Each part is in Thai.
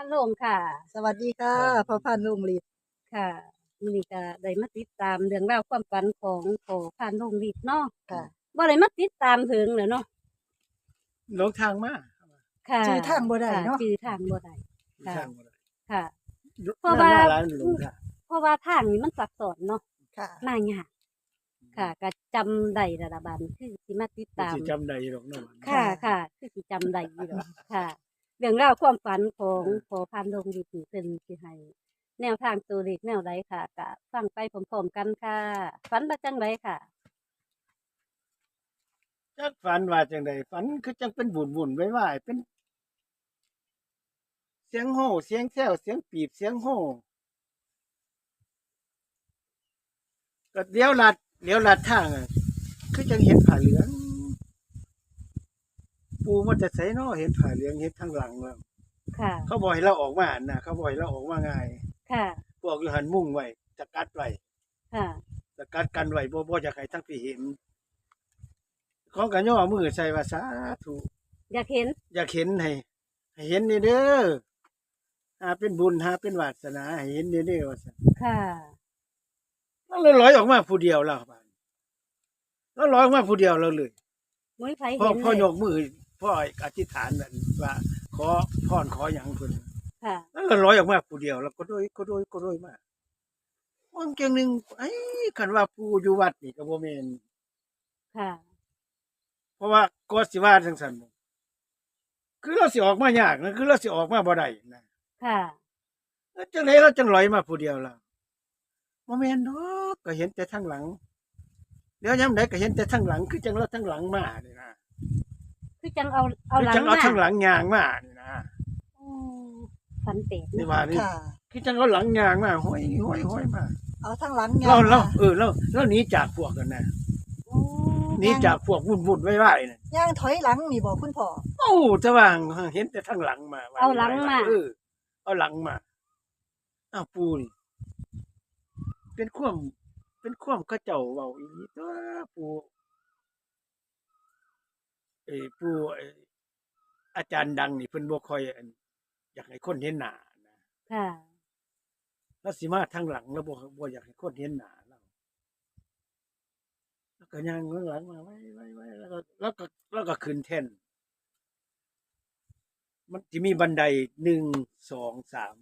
พันโลงค่ะ สวัสดีค่ะพ่อพันธุ์ลุงฤทธิ์ค่ะมื้อนี้ก็ได้มาติดตามเรื่องราวความฝันของพ่อพันโลงฤทธิ์เนาะค่ะ บ่ได้มาติดตามถึงเลยเนาะหลงทางมาค่ะชื่อทางบ่ได้ค่ะเนาะชื่อทางบ่ได้ หลงทางบ่ได้ค่ะ เพเพราะราะว่าว่าร้านหลงทางเพราะว่าทางนี้มันซับซ้อนเนาะค่ะ มายากค่ะก็จำได้ระดับบัดคือสิมาติดตาม สิจำได้หรอกเนาะ ค่ะค่ะ คือสิจำได้อยู่ดอกค่ะ เรื่องราวความฝันของพอพันลงดีถึงเป็นสิให้แนวทางตัวเลขแนวใดค่ะกะฟังไปพร้อมๆกันค่ะฝันมาจังไรค่ะ จักฝันว่าจังไดฝันคือจังเป็นบุญบุญไว้ว่าเป็น เสียงโห่เสียงแซวเสียงปีบเสียงโห่ก็เลี้ยวลัดเลี้ยวลัดทางอะคือจังเห็นผ้าเหลือง ปูมันจะใส่นอเห็นผ้าเหลืองเห็นทางหลังแล้วค่ะ เขาบอกให้เราออกมาน่ะเขาบอกให้เราออกมาง่ายค่ะ พวกอยู่หันมุ่งไว้จะกัดไว้ค่ะสกัดกันไว้บ่บ่อยากให้ทั้งพี่เห็นของกันย่อมือใส่ว่าสาธุอยากเห็น อยากเห็นให้ให้เห็นนี่เด้อหาเป็นบุญหาเป็นวาสนาให้เห็นนี่เด้อว่าซั่นค่ะ แล้วเราลอยออกมาผู้เดียวแล้วบาดแล้วลอยออกมาผู้เดียวเราเลยมุ้ยไผพ่อเห็นพ่อเลยยกมือ พ่ออธิษฐานนั่นว่า ขอพรขอหยังเพิ่นค่ะแล้วเราลอยออกมาผู้เดียว แล้วก็โดยก็โดยก็โดยมาว่างเกียงหนึงไอ้คันว่าผู้อยู่วัดนี่ก็บ่แม่นค่ะ เพราะว่าก็สิว่าจังซั่นบ่คือเราสิออกมายากนะคือเราสิออกมาบ่ได้นะค่ะแล้วจังไดเราจังลอยมาผู้เดียวล่ะบ่แม่นดอกก็เห็นแต่ทางหลังเดี๋ยวยามใดก็เห็นแต่ทางหลัง คือจังเราทางหลังมานี่นะคือ จังเอาเอาหลังคือจังเอามาทางหลังยางมานี่นะอืมฝันเตะนี่ว่านี่ค่ะ คือจังเอาหลังยางมาห้อยห้อยห้อยมาเอาทั้งหลังเรางเราเออเราเราหนีจากพวกกันนะหนีจากพวกวุ่นๆไว้ๆน่ะย่างถอยหลังนี่บอกคุณพ่อโอ้แต่ว่าเห็นแต่ทางหลังมาว่เอาหลังมา เออเอาหลังมาอ้าวปูนี่เป็นความเป็นความเข้าเจ้าเว้าอีหลีตัวปู เอ้ปูเอ้อาจารย์ดังนี่เพิ่นบ่ค่อยอันอยากให้คนเห็นหน้านะค่ะแล้วสิมาทางหลังแล้วบ่บ่อยากให้คนเห็นหน้าเราแล้วก็ย่างข้างหลังมาไว้ไว้ไว้แล้วก็แล้วก็แล้วก็ขึ้นแท่นมันจะมีบันไดหนึ่งสองสาม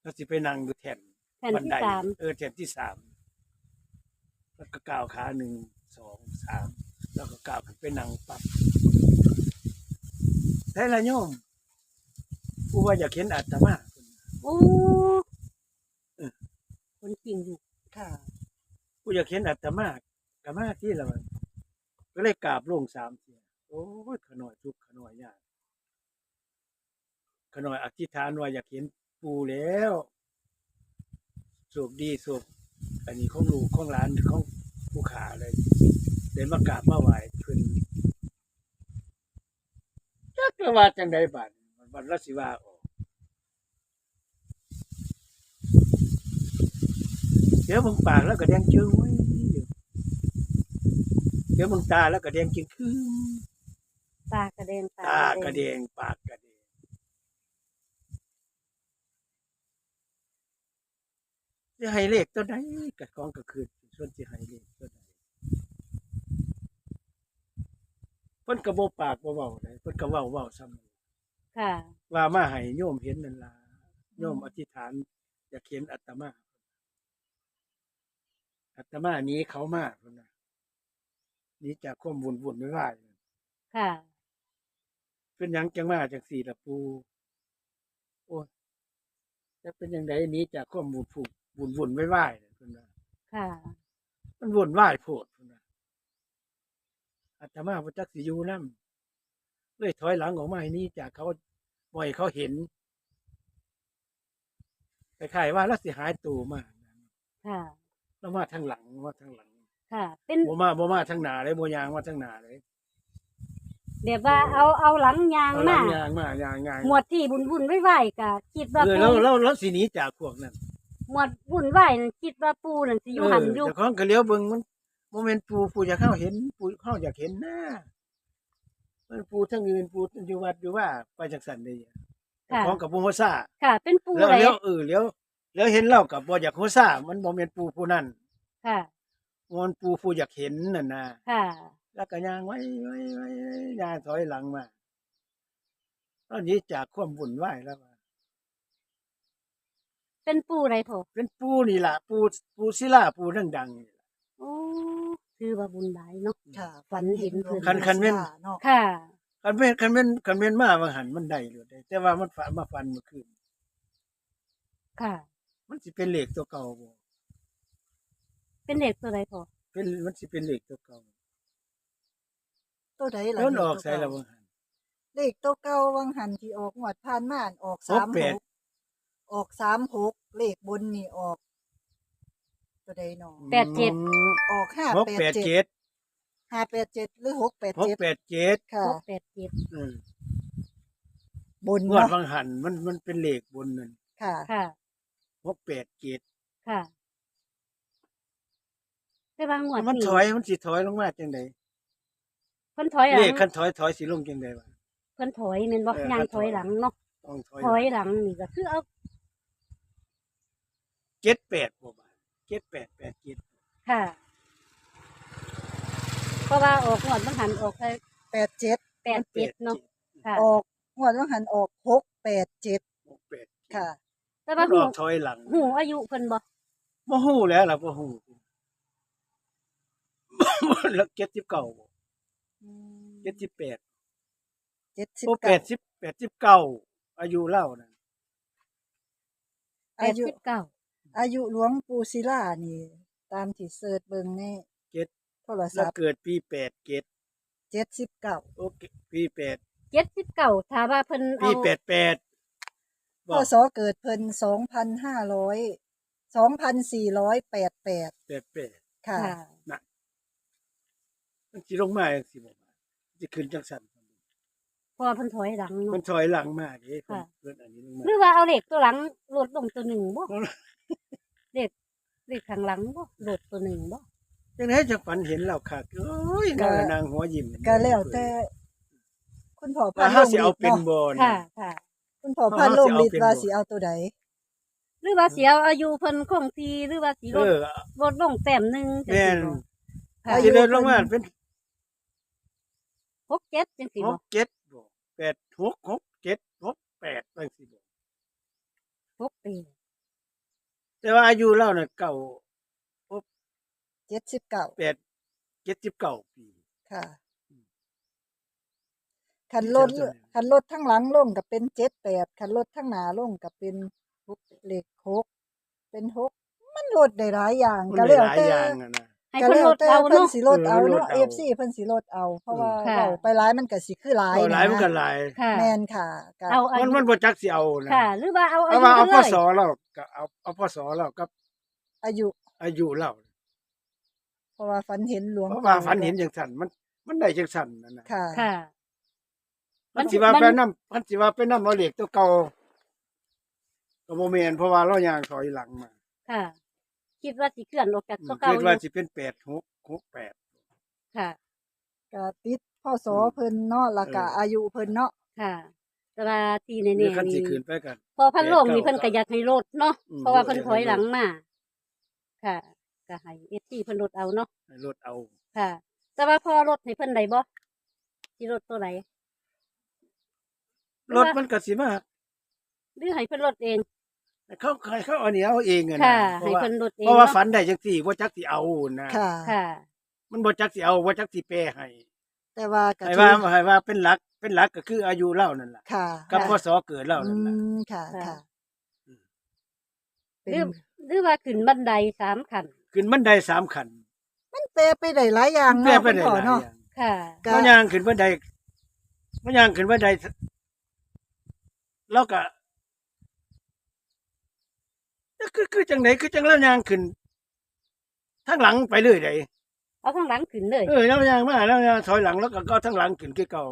แล้วสิไปนั่งอยู่แท่นแผ่นบัที่ไดสามเออแท่นที่สามแล้วก็ก้าวขาหนึ่งสองสาม แล้วก็ก้าวขึ้นไปนั่งปับได้ละโยมผู้ว่าอยากเห็นอาตมาโอ้เออคนจริงอยู่ค่ะผู้อยากเห็นอาตมากะมาที่ละมันก็เลยกราบลงสามเทียโอ้ยขน่อยทุกข์ขน่อยยากขน่อยอธิษฐานว่าอยากเห็นปูแล้วสุขดีสุขอันนี้ของลูกของหลานของผู้ขาเลย เดินมากราบมาไหว้เพิ่นจักจะว่าจังใดบัดมันบัดละสิว่าออกเดี๋ยวมึงปากแล้วก็แดงจื้อไว้เดี๋ยวมึงตาแล้วก็แดงจึงคือตากระเด็นตากระแดงปากกระแดงจะให้เลขตัวใดกัดกองก็คือส่วนจะให้เลขตัวใด เพิ่นก็บ่ปากบ่เว้าเลยเพิ่นก็เว้าเว้าซ้ำค่ะ ว่ามาให้โยมเห็นนั่นล่ะโยมอธิษฐานอยากเห็นอาตมาอาตมาหนี้เขามาเพิ่นน่ะหนี้จากความวุ่นวุ่นไม่ว่าค่ะ เป็นหยังจังมาจากสี่ละปูโอ้ยจะเป็นยังไงนี้จากข้อมูลผูกบุญวุ่นไว้ไหวเนี่ยเพิ่นว่าค่ะ มันวุ่นวายโพดเพิ่นว่า อาตมาพระจักสิอยู่นํเลยถอยหลังออกมาให้นี้จากเขาบ่อยเขาเห็นคล้ายๆว่าแล้วสิหายตัวมาค่ะแล้วมาทางหลังมาทางหลัง ค่ะ เป็นบ่มาบ่มาทางหน้าเลยบ่ยางมาทางหน้าเลยแบบว่าเอาเอาหลังยางเอาหลัมางยางมายางยางหมวดที่บุญบุญไว้ไหวกะคิดว่าเออปูแล้วแล้วแล้วสิหนีจากพวกนั้นหมวดบุญไหวนั่นคิดว่าปูนั่นสิอยู่หันอยู่เจ้าของก็เลี้ยวเบิ่งมันโมเมนต์ปูปูอยากเข้าเห็นปูเข้าอยากเห็นหน้ามันปูทั้งอื่นปูอยู่วัดอยู่ว่าไปจังสันเลยค่ะ ของกับบ่ฮู้ซ่าค่ะ เป็นปูแล้วอะไรแล้วเออแล้วแล้วเห็นเรากับบ่อยากฮู้ซ่ามันบ่แม่นปูผู้นั้นค่ะ มันปูผู้อยากเห็นนั่นน่ะค่ะ แล้วก็ย่างไว้ไว้ไว้ย่างถอยหลังมาตอนนี้จากความวุ่นวายแล้วว่าเป็นปูอะไรพอเป็นปูนี่ล่ะปูปูศิลาปูดังๆนี่ล่ะโอ้ คือว่าบุญหลายเนาะ ค่ะฝันเห็นเพิ่น คันคันแม่น เนาะค่ะ คันแม่นคันแม่นคันแม่นมาว่าหันมันได้เลยได้แต่ว่ามันฝันมาฟันเมื่อคืนค่ะ มันสิเป็นเลขตัวเก่าบ่เป็นเด็กตัวอะไรพอเป็นมันสิเป็นเลขตัวเก่าตัวใดล่ะแล้วมันออกเลขใส่ตัวละเก่าบ่หัน เลขตัวเก่าวังหันที่ออกงวดผ่านมาอันออกหกแปด 36ออก36เลขบนนี่ออก ตัวใดเนาะแปดเจ็ดอืมออกหกแปดเจ็ด587 587หรือหก687แปดเจ็ดค่ะ หกแปดเจ็ดอืมบนงวดเนาะบางหันมันมันเป็นเลขบนนั่นค่ะ ค่ะ หกแปดเจ็ดค่ะ แต่บางหวดมันถอยมันสิถอยลงมาจังไดเพิ่นถอยหลัเลงขคันถอยถอยสิลงจังไดวะ เพิ่นถอยแม่นบ่เออย่างถอย หลังเนาะต้องถอยถอยหลังนี่ก็คือเอาเจ็ดแปดบ่บาท เจ็ดแปดแปดเจ็ดค่ะ เพราะว่าออกหวดบางหันออกไป87แปดเจ็ดเนาะค่ะออกงวดวังหันออก687หกแปดค่ะ แต่มัว่านอหูอกถอยหลังหูอายุเพิ่นบ่บ่ฮู้แล้วล่ะบ่ฮู้แล้วเจ็ดสิบเก้าเจ็ดสิบแปดเจ็ดสิบโอ้แปเก้าดสิบแปดสิบเก้าอายุเล่านั่นแปอาดยุสิบเก้า อายุหลวงปู่ศิลานี่ ตามที่เสิร์ชเบิ่งในเจ็ด โทรแล้ศัวพท์เกิดปีแปดเจ็ดเจ็ดสิบเก้าโอเคปีแปดเจ็ดสิบเก้าถ้าว่าเพิ่นปีเอาแปดแปดพศเกิดเพิ่นสองพันห้าร้อยสองพันสี่ร้อยแปดแปดแปดแปดค่ะ ค่ะ มันสิลงมาจังสิบ่มาสิขึ้นจังสั่นเพราะว่าเพิ่นถอยหลังมันเนาะ ถอยหลังมาเด้ค่ะ เพิ่นอันนี้ลงมา หรือว่าเอาเหล็กตัวหลังโหลดลงตัวหนึ่งบ่ เหล็กเหล็กข้างหลังบ่โหลดตัวหนึ่งบ่จังไดจังฝันเห็นเราคักโอ้ยก็นางนางหัวยิ้มก็แล้วแต่ คุณพ่อว่าพันเฮาลงสิฤเอาทธิ์เป็นเนาะบ่นค่ะค่ะ คุณพ่อพันลงฤทธิ์เฮาสิเอาเป็นบ่ว่าสิเอาตัวใดหรือว่าเสียอายุเพิ่นคงที่หรือว่าสิลเอดอลดลงแต้มหนึงจังแม่นซี่บ่ค่ะอายุสิเดินลงมาเป็นหกเจ็ดจังซี่หบ่กเจ็ดบ่แปดหกหกเจ็ดหกแปดจังซี่บ่หกปี แต่ว่าอายุเราน่ะเก่าเจ็ดสิบเก้าแปดเจ็ดสิบเก้าปี ค่ะคันรถจำตัวนี้คันรถทั้งหลังลงก็เป็นเจ็ดแปดคันรถทั้งหน้าลงก็เป็นหกเลขหกเป็นหกมันลดได้หลายอย่างมันก็ได้แล้วหลายแต่อย่างอะนะ ให้ก็เพิ่นแล้ลวดแต่เอาเพิ่นเนาะ สิลดเอาเออลดเนาะเอา FC เพิ่นสิลดเอา เพราะว่าค่ะ เว้าไปหลายมันก็สิคือหลายเอาหลายนะมันก็หลาย ค่ะ แม่นค่ะก็เอาอามันยุมันบ่จักสิเอานะค่ะ หรือว่าเอาอาเอายุว่าเอาไปพเลยศเราก็เอาเอาพศเรากับอายุ อายุเราเพราะว่าฝันเห็นหลวงเพราะว่าฝันเห็นจังซั่นมันมันได้จังซั่นนั่นน่ะค่ะ ค่ะ มันสิว่าไปนำมันสิว่าไปนำเอาเลขตัวเก่าก็บ่แม่นเพราะว่าเราย่างถอยหลังมา ค่ะ คิดว่าสิเคลื่อนออกจากอืมตัวเก่าคิดอยู่ว่าสิเป็น8 6 6 8ค่ะก็ติดพ่อสออืมเพิ่นเนาะแล้วก็เออออายุเพิ่นเนาะค่ะแต่ว่าที่แน่นี่คันๆสินี่ขึ้นไปกันพอพันโลงนี่แปดเก้าเพิ่นก็อยากให้ลดเนาะอืมเพราะว่าเพิ่นอยากถให้อยหลังลดมาค่ะก็ให้เอที่เพิ่นลดเอาเนาะให้ลดเอา ค่ะ แต่ว่าพอลดให้เพิ่นได้บ่สิลดตัวไหนรถมันก็สิมาหรือให้เพิ่นลดเอง เขาให้เขาเอานี่เอาเองอะนะค่ะเพให้ราะว่าเพิ่นลดเองเพราะว่าเนาะฝันได้จังซี่บ่จักสิเอานะค่ะ ค่ะ มันบ่จักสิเอาบ่จักสิแปรให้แต่ว่าก็ให้ถืว่าอให้ว่าเป็นหลักเป็นหลักก็คืออายุเล่านั่นล่ะค่ะกับค่ะพศเกิดเล่าอืนั่นล่ะ มค่ะค่ะ ค่ะอืมเป็หรืนอหรือว่าขึ้นบันไดสามขั้นขึ้นบันไดสามขั้นมันแปลไปได้หลายอย่างแปรเนาะไปคุณได้พ่อหลายเนาะอย่าง ค่ะ ก็ มันย่างขึ้นบันไดมันย่างขึ้นบันไดแล้วก็ คือคือจังไดคือจังแล้วย่างขึ้นทางหลังไปเรื่อยไดเอาข้างหลังขึ้นเลย เออแล้วย่างมาแล้วย่างถอยหลังแล้วก็ก็ทางหลังขึ้นคือเก่า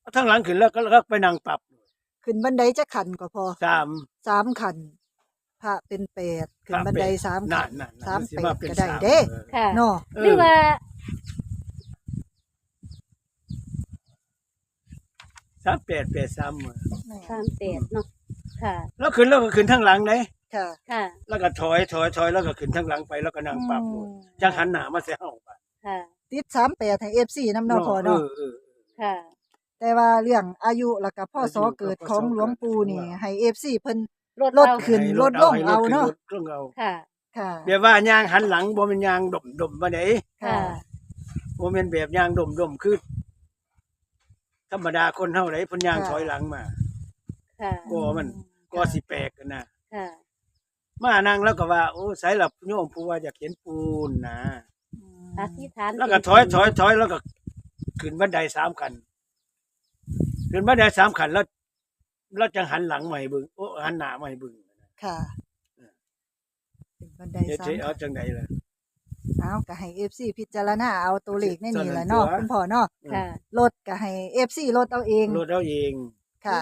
เอาทางหลังขึ้นแล้วก็แล้วก็ไปนั่งปรับขึ้นบันไดจะขันก็พอสามสามขันพระเป็นแปดขึ้นบันไดสามนั่ขันนนั่นสามสิแปมาดเป็นก็ได้สามเด้ออค่ะเนาะเออหรือว่าหรือว่าเออหรือว่าเออขึ้นบันไดสามขั้นขึ้นบันไดสามขั้นหรือว่าสามแปดแปดสามอะแม่สามแปดเนาะ ค่ะ แล้วขึ้นแล้วก็ขึ้นทางหลังไหนค่ะ ค่ะ แล้วก็ถอยถอยถอยแล้วก็ขึ้นทางหลังไปแล้วก็นั่งปรับโลดจังหันหน้ามาใส่เฮาบัดค่ะ ติด38ให้ FC นำเนาะพ่อเอเนาะอเออ ค่ะ แต่ว่าเรื่องอายุแล้วก็พ่ออายุสอเกิดกับของพศหลวงปู่นี่ เกิด ให้ FC เพิ่น รถรถเอาขึ้น ให้ลดลงให้เอาเนาะลดขึ้ลดลงเอาค่ะ ค่ะแบบว่ายางหันหลังบ่แม่นยางดมดมบ่ได้ค่ะ บ่แม่นแบบยางดมดมคือธรรมดาคนเฮาไดเพิ่นยางค่ะ ถอยหลังมา ค่ะ กลัวมัน ก็สิแปลกกันนะค่ะ มานั่งแล้วก็ว่าโอ้ไสลับโยมผู้ว่าอยากเห็นปูนนะอืมอธิษฐานแล้วก็ถอยถอยถอยแล้วก็ขึ้นบันไดสามขันขึ้นบันไดสามขันแล้วแล้วจังหันหลังมาใหม่บึงโอ้หันหน้ามาใหม่บึงค่ะเป็นบันไดเฮ็ดสามเฮ็ดเอาจังไดล่ะเอาก็ให้ FC พิจารณาเอาตัวเลขในนี่แหละเท่าเนาะนั้นตัวคุณพ่อเนาะค่ะลดก็ให้ FC ลดเอาเองรถเอาเองค่ะ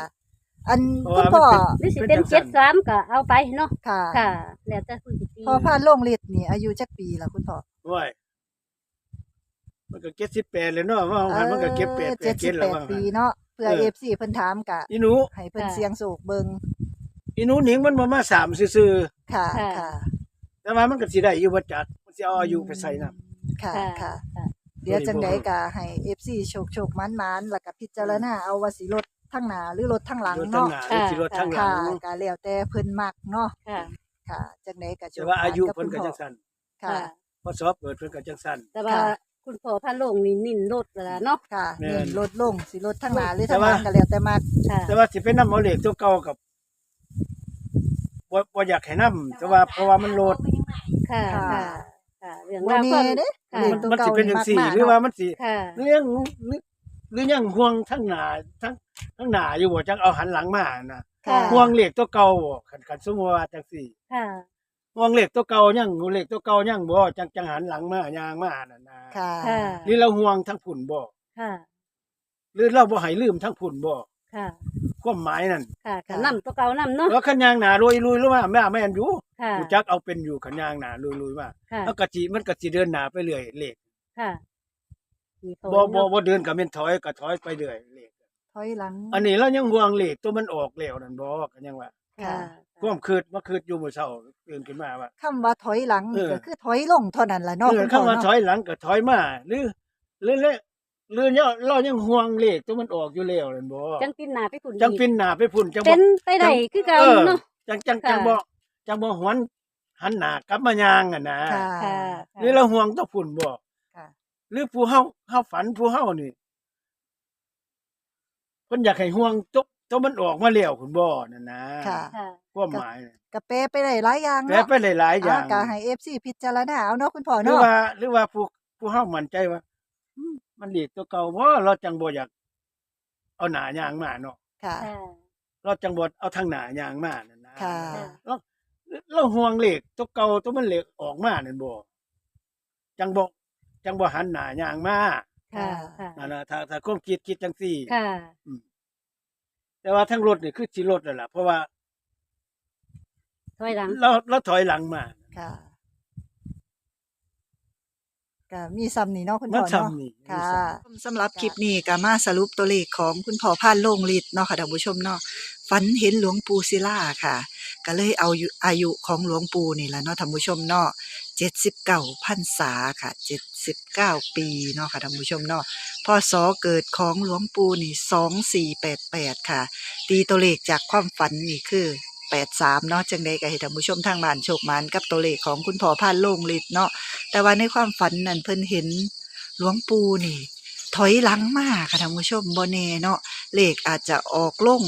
อันเพราะคุณว่าพ่อมันหรือสิเป็นเจ็ดสามก็เอาไปเนาะค่ะค่ะแล้วแต่ผู้สิตีพอผ่านลงฤทธิ์นี่อายุจักปีแล้วคุณพ่อ ว้ายมันก็เก็บสิบแปดเลยเนาะว่าของหันมันก็เก็บแปดแปเจ็ดดเก็สิบบแล้แปวดว่าปีเนาะเพื่อเออ FC เพิ่นถามกะ อีหนูให้เพิ่นเสียงโศกเบิงอีหนูหนิงมันบ่มาสามซื่อค่ะค่ะๆแต่ว่ามันก็สิได้อยู่บ่จักมันสิเอาอายุไปใส่นํ ค่ะค่ะ ค่ะค่ะเดี๋ยวจังใดก็ให้ FC โชคโชคมันมันแล้วก็พิจารณาเอาว่าสิลด ทั้งหน้าหรือลดทั้งหลังรถทั้งเนาะหน้าหรือสิรถทั้งหลัค่ะงก็แล้วแต่เพิ่นมักเนาะค่ะ ค่ะจังใดก็โชแต่คว่าอายุกับเพิ่นคุก็ณพ่จัองซั่นค่ะ ค่ะ พอสอบเปิดเพิ่นก็จังซั่น แต่ว่าค่ะ คุณพ่อพาลงนี่นิ่นรถแล้วล่ะเนาะ ค่ะแม่นนี่ลดลงสิลดทั้งหน้าหรือแต่ทั้งหว่าลังก็แล้วแต่มัก ค่ะ แต่ว่าสิไปนำเอาเลขตัวเก่ากับบ่บ่อยากให้นํแต่ว่าเพราะว่ามันโหลดค่ะค่ะ ค่ะ ค่ะ เรื่องบ่ราวแน่ก็เด้ค่ะ เลข มันตัวมันเก่าสิเป็นจังซี่มักมหรือว่ามันสิค่ะ เรื่องหรือหรือยังห่วงทั้งหน้าทั้ง ทั้งหน้าอยู่บ่จังเอาหันหลังมานะค่ะ ห่วงเลขตัวเก่าบ่คันคันสมมุติว่าจังซี่ค่ะ ห่วงเลขตัวเก่ายังเลขตัวเก่ายังบ่จังจังหันหลังมายางมานั่นนะค่ะ ค่ะ หรือเราห่วงทั้งผุ่นบ่ค่ะ หรือเราบ่ให้ลืมทั้งผุ่นบ่ค่ะ ความหมายนั่นค่ะค่ะนำตัวเก่านำเนาะ แล้วคันยางหน้าลุยลุยๆลงมาแม่แม่นอยู่ค่ะ กูจักเอาเป็นอยู่ขันยางหนาลุยลุยๆมาค่ะ แล้วกะจิมันกะจิเดินหนาไปเรื่อยเลขค่ะมีโทรบ่บ่เนาะบ่เดินกับเม่นถอยก็ถอยไปเรื่อยเลข ถอยหลัง อันนี้เรายังห่วงเลขตัวมันออกแล้วนั่นบ่กันยังว่าค่ะความคิดมาคิดอยู่มื้อเช้าตื่นขึ้นมาว่าคำว่าถอยหลังนี่เออก็คือถอยลงเท่านั้นล่ะเนาะเออคุณคำพ่อว่าเนาะถอยหลังก็ถอยมาหรือหรือเลยหรือเนี่ยเรายังห่วงเลขตัวมันออกอยู่แล้วนั่นบ่จังปินหน้าไปฝุ่นจังปินหน้าไปพุ่นจังเป็บ่นไปได้คือเก่าเออเนาะจังจังค่ะจังบ่จังบ่หวนหันหน้ากลับมายางอะนะค่ะค่ะหรือเราห่วงตัวพุ่นบ่ค่ะหรือผู้เฮาเฮาฝันผู้เฮานี่ เพิ่นอยากให้ห่วงตัวตัวมันออกมาแล้วคุณบ่นั่นนะค่ะค่ะความหมายน่ะก็แปลไปได้หลายอย่างแปลเนาะไปหลายๆอย่างก็ให้ FC พิจารณาเอาเนาะคุณพ่อหรือเนาะว่า หรือว่าผู้ผู้เฮามั่นใจว่าอืมมันดีตัวเก่าบ่เราจังบ่อยาก เอาหน้ายางมาเนาะค่ะ ค่ะ เราจังบ่เอาทางหน้ายางมานั่นนะค่ะ เราเราห่วงเลขตัวเก่าตัวมันเลขออกมานั่นบ่จังบ่จังบ่หันหน้ายางมา ค่ะค่ะนั่นน่ะถ้าถ้าความคิดคิดจังซี่ ค่ะ แต่ว่าทั้งรถนี่คือสิรถแล้วล่ะเพราะว่าถอยหลังเราเราถอยหลังมา ค่ะก็มีซ้ำนี่เนาะคุณมัพ่นอเนาะซ้ำนี่ค่ะมันซ้สำหรับคลิปนี้ก็มาสรุปตัวเลขของคุณพ่อพานโลงฤทธิ์เนาะค่ะท่านผู้ชมเนาะฝันเห็นหลวงปู่ศิลาค่ะ ก็เลยเอาอยู่อายุของหลวงปู่นี่แหละเนาะท่านผู้ชมเนาะ 79พรรษาค่ะ79ปีเนาะค่ะท่านผู้ชมเนาะพศเกิดของหลวงปู่นี่2488ค่ะ ตีตัวเลขจากความฝันนี่คือ83เนาะจังใดก็ให้ท่านผู้ชมทางบ้านโชคมานกับตัวเลขของคุณพ่อพานโลงฤทธิ์เนาะแต่ว่าในความฝันนั้นเพิ่นเห็นหลวงปู่นี่ ถอยหลังมาค่ะท่านผู้ชมบ่แน่เนาะเลขอาจจะออกลง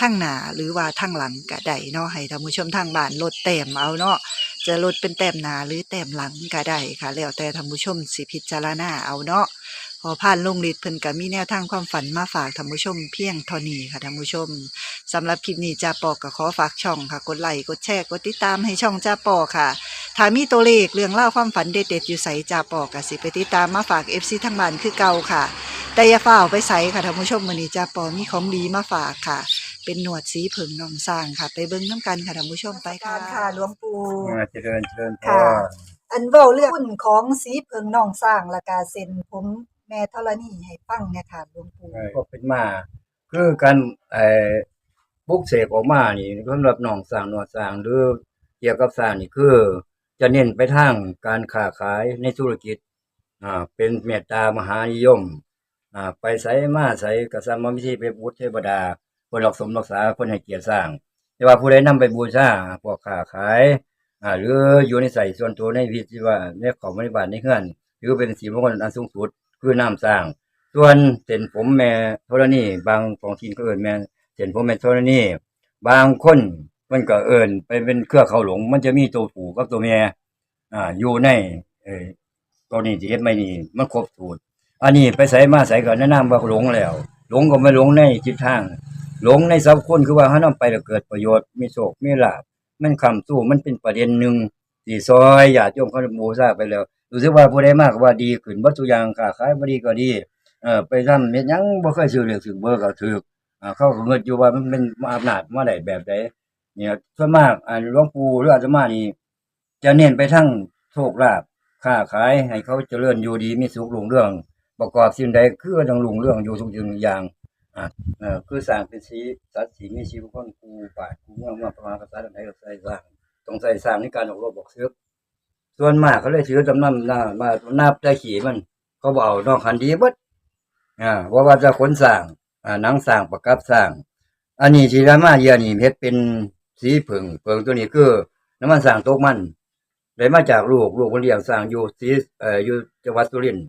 ทางหน้าหรือว่าทางหลังก็ได้เนาะให้ท่านผู้ชมทางบ้านลดแต้มเอาเนาะ จะลดเป็นแต้มหนาหรือแต้มหลังก็ได้ค่ะ แล้วแต่ท่านผู้ชมสิพิจารณาเอาเนาะพอผ่านลงฤทธิ์เพิ่นก็มีแนวทางความฝันมาฝากท่านผู้ชมเพียงเท่านี้ค่ะท่านผู้ชมสำหรับคลิปนี้จ้าปอกก็ขอฝากช่องค่ะ กดไลค์กดแชร์กดติดตามให้ช่องจ้าปอกค่ะถ้ามีตัวเลขเรื่องเล่าความฝันเด็ดๆอยู่ใสจ่าปอกกสิไปติดตามมาฝาก FC ทั้งบ้านคือเก่าค่ะ แต่อย่าฝ้าไปใสค่ะท่านผู้ชมมื้อนี้จ่าปอมีของดีมาฝากค่ะ เป็นหนวดสีเผิงนองสร้างค่ะ ไปเบิ่งน้ำกันค่ะท่านผู้ชมไปค่ะค่ะหลวงปู่อ่าเจริญเจริญพค่ะรอันเว้าเรื่องหุ้นของสีเผิงนองสร้างและกาเซ็นผมแแม่ธรณีให้ฟังเนี่ยค่ะหลวงปู่ก็เป็นมาคือการไอ้ปลุกเสกออกมานี่สำหรับน้องสร้างหนวดสร้างหรือเกี่ยวกับสร้างนี่คือ จะเน้นไปทางการค้าขายในธุรกิจอ่าเป็นเมตตามหานิยมอ่าไปไสมาไสก็สร้างมาวิธีไปบูชเทวดา คนรักสมรักษาคนให้เกียรติสร้าง แต่ว่าผู้ใดนำไปบูชาพวกค้าขายอ่าหรืออยู่ในใส่ส่วนตัวในพิธีว่าในของบริบาลในเฮือนถือเป็นสีมงคลอันสูงสุดคือน้ำสร้าง ส่วนเส้นผมแม่ธรณีบางของทีนก็เอิ้นแม่เส้นผมแม่ธรณีบางคนมันก็เอิ้นไปเป็นเครือเขาหลง มันจะมีตัวผูกับตัวแม่อ่าอยู่ในเออตัวนี้ที่เฮ็ดไม่นี่มันครบสูตรอันนี้ไปใส่มาใส่ก็แนะนำว่าหลงแล้ว หลงก็ไม่หลงในจิตทาง หลงในสัพคุณคือว่าเฮานำไปแล้วเกิดประโยชน์มีโชคมีลาภมันคำสู้มันเป็นประเด็นหนึ่งที่ซอยญาติโยมเขาบูชาไปแล้วรู้สึกว่าผู้ใดมากว่าดีขึ้นบ่ทุกอย่างค้าขายบ่ดีก็ดีเออไปทำเม็ดหยังบ่เคยซื้อเลือกซื้อเบอร์ก็ถูกอ่าเขาก็เงินอยู่ว่ามันเป็นอำนาจมาได้แบบใดเนี่ยส่วนมากอ่าหลวงปู่หรืออาตมานี่จะเน้นไปทั้งโชคลาภค้าขายให้เขาเจริญอยู่ดีมีสุขรุ่งเรือง ประกอบสิ่งใดคือต้องรุ่งเรืองอยู่ทุกสิ่งทุกอย่าง เออคือสร้างเป็นสีสัตว์สีมีชีวิตคนกูป่ากูเมือเมือประมาณภาษาใดก็ใส่สร้างต้องใส่สร้างในการออกรบบอกซื้อส่วนมากเขาเลยถือจำนำหน้ามานับได้ขี่มัน เขาบอกนอกคันดีเบิดอ่าว่าว่าจะขนสร้างอ่าหนังสร้างประกับสร้าง อันนี้ที่รามาเยียนี่เพชรเป็นสีผึ่งเผึ่งตัวนี้คือน้ำมันสร้างโต๊กมันได้มาจากลูกลูกคนเลี้ยงสร้างอยู่สีเอ่ออยู่จังหวัดสุรินทร์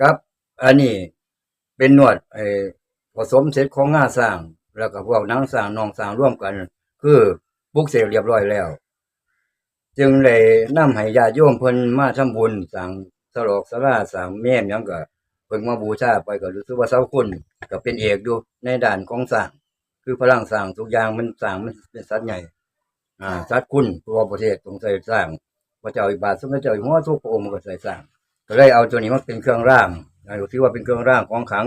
กับ อันนี้เป็นนวดไอ ผสมเสร็จของง่าสร้าง แล้วก็พวกนังสร้างนองสร้างร่วมกัน คือปลุกเสกเรียบร้อยแล้ว จึงเลยนำให้ญาติโยมเพิ่นมาทำบุญสร้างสลอกสลาสร้างแม่มยังก็เพิ่งมาบูชาไปก็รู้สึกว่าเสาคุณก็เป็นเอกอยู่ในด้านของสร้าง คือพลังสร้างทุกอย่างมันสร้างมันเป็นสัตว์ใหญ่ อ่าสัตว์คุณตัวประเทศต้องใส่สร้างพระเจ้าอิบาทสมเด็จเจ้าอยู่หัวทุกพระองค์มันก็ใส่สร้างก็เลยเอาตัวนี้มาเป็นเครื่องร่างอ่าถือว่าเป็นเครื่องร่างของขัง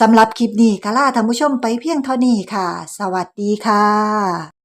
สำหรับคลิปนี้ก็ลาท่านผู้ชมไปเพียงเท่านี้ค่ะ สวัสดีค่ะ